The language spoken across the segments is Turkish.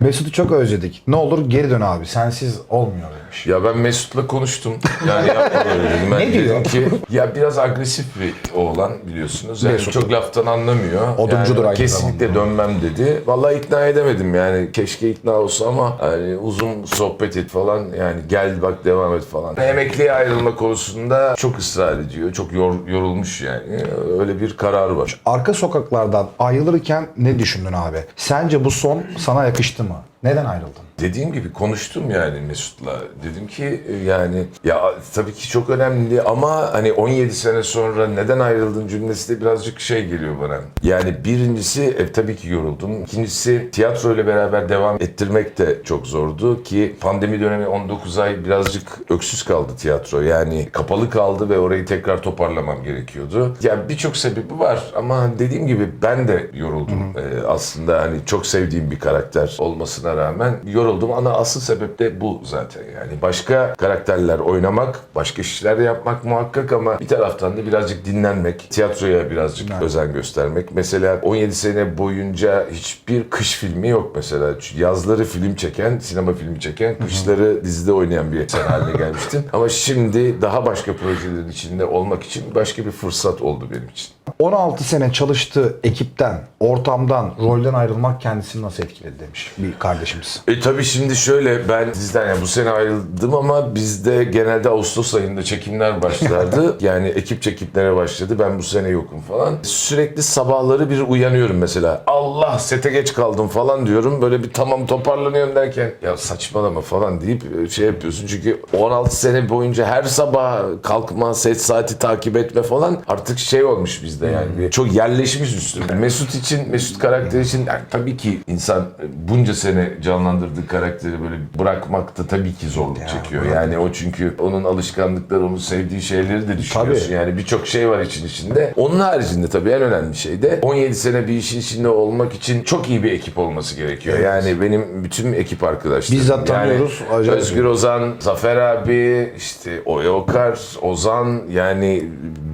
Mesut'u çok özledik. Ne olur geri dön abi. Sensiz olmuyor demiş. Ya ben Mesut'la konuştum. Yani yapma böyle dedim. Ben Ne dedim diyor? ki ya biraz agresif bir oğlan biliyorsunuz. Yani Mesut. çok laftan anlamıyor. Oduncudur aynı Kesinlikle dönmem dedi. Vallahi ikna edemedim yani. Keşke ikna olsa ama hani uzun sohbet et falan yani gel bak devam et falan. Emekliye ayrılma konusunda çok ısrar ediyor. Çok yor- yorulmuş yani. Öyle bir karar var. Arka sokaklardan ayrılırken ne düşündün abi? Sence bu son sana yakıştı mı? Neden ayrıldın? Dediğim gibi konuştum yani Mesut'la. Dedim ki e, yani ya tabii ki çok önemli ama hani 17 sene sonra neden ayrıldın cümlesi de birazcık şey geliyor bana. Yani birincisi e, tabii ki yoruldum. İkincisi tiyatro ile beraber devam ettirmek de çok zordu ki pandemi dönemi 19 ay birazcık öksüz kaldı tiyatro. Yani kapalı kaldı ve orayı tekrar toparlamam gerekiyordu. Yani birçok sebebi var ama dediğim gibi ben de yoruldum. E, aslında hani çok sevdiğim bir karakter olmasına rağmen yoruldum. Ana asıl sebep de bu zaten. Yani başka karakterler oynamak, başka işler yapmak muhakkak ama bir taraftan da birazcık dinlenmek, tiyatroya birazcık özen göstermek. Mesela 17 sene boyunca hiçbir kış filmi yok mesela. Yazları film çeken, sinema filmi çeken, kışları dizide oynayan bir sen haline gelmiştim. Ama şimdi daha başka projelerin içinde olmak için başka bir fırsat oldu benim için. 16 sene çalıştığı ekipten, ortamdan, rolden ayrılmak kendisini nasıl etkiledi demiş bir kardeşimiz. E tabii şimdi şöyle ben diziden yani bu sene ayrıldım ama bizde genelde Ağustos ayında çekimler başlardı. yani ekip çekimlere başladı. Ben bu sene yokum falan. Sürekli sabahları bir uyanıyorum mesela. Allah sete geç kaldım falan diyorum. Böyle bir tamam toparlanıyorum derken ya saçmalama falan deyip e, şey yapıyorsun. Çünkü 16 sene boyunca her sabah kalkma, set saati takip etme falan artık şey olmuş bizde yani. Bir- Çok yerleşmiş üstüne. Mesut için, Mesut karakteri için yani tabii ki insan e, bunca sene canlandırdığı karakteri böyle bırakmakta tabii ki zorluk çekiyor. Yani o çünkü onun alışkanlıkları, onun sevdiği şeyleri de düşünüyorsun. Tabii. Yani birçok şey var için içinde. Onun haricinde tabii en önemli şey de 17 sene bir işin içinde olmak için çok iyi bir ekip olması gerekiyor. Yani benim bütün ekip arkadaşlarım. Bizzat yani tanıyoruz, acayip. Özgür Ozan, Zafer abi, işte Oya Okar, Ozan yani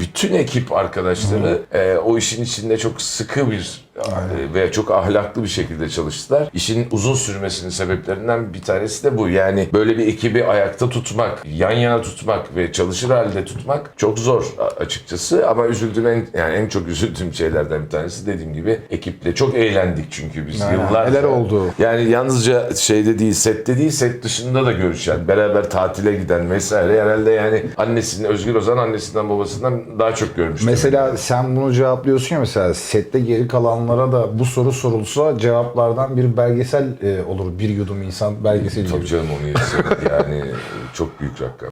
bütün ekip arkadaşları e, o işin içinde çok sıkı bir e, ve çok ahlaklı bir şekilde çalıştılar. İşin uzun sürmesinin sebeplerinden bir tanesi de bu. Yani böyle bir ekibi ayakta tutmak, yan yana tutmak ve çalışır halde tutmak çok zor açıkçası. Ama üzüldüğüm en, yani en çok üzüldüğüm şeylerden bir tanesi dediğim gibi ekiple çok eğlendik çünkü biz Aynen. yıllarca. Neler oldu? Yani yalnızca şeyde değil, sette değil, set dışında da görüşen, beraber tatile giden vesaire. Herhalde yani annesinin, Özgür Ozan annesinden babasından daha çok görmüştüm. Mesela sen bunu cevaplıyorsun ya mesela sette geri kalanlara da bu soru sorulsa cevaplardan bir belgesel e, olur. Bir yudum insan belgeseli Tabii gibi. canım onu yesin. Yani çok büyük rakam.